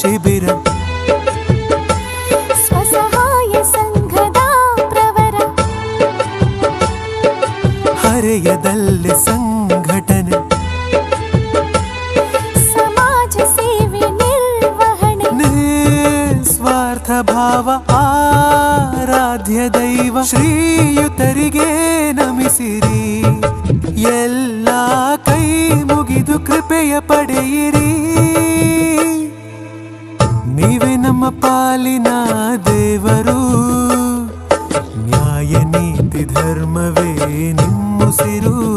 ಶಿಬಿರ. ಸ್ವಸಹಾಯ ಸಂಘದ ಪ್ರವರ. ಹರೆಯದಲ್ಲಿ ಸಂಘಟನೆ. ಸಮಾಜ ಸೇವೆ ನಿರ್ವಹಣೆ. ನಿಸ್ವಾರ್ಥ ಭಾವ ಆರಾಧ್ಯ ದೈವ ಶ್ರೀಯುತರಿಗೆ ನಮಿಸಿರಿ. ಎಲ್ಲ ಕೈ ಮುಗಿದು ಕೃಪೆಯ ಪಡೆಯಿರಿ. ನೀವೇ ನಮ್ಮ ಪಾಲಿನ ದೇವರು. ನ್ಯಾಯ ನೀತಿ ಧರ್ಮವೇ ನಿಮ್ಮುಸಿರು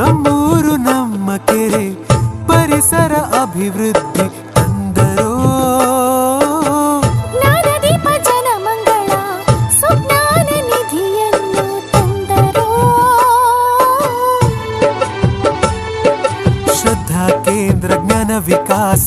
ನಮ್ಮೂರು ನಮ್ಮ ಕೆರೆ ಪರಿಸರ ಅಭಿವೃದ್ಧಿ ತಂದರು ಜ್ಞಾನದೀಪ ಜನಮಂಗಳ ಸುಜ್ಞಾನ ನಿಧಿಯನ್ನು ತಂದರು ಶ್ರದ್ಧಾ ಕೇಂದ್ರ ಜ್ಞಾನ ವಿಕಾಸ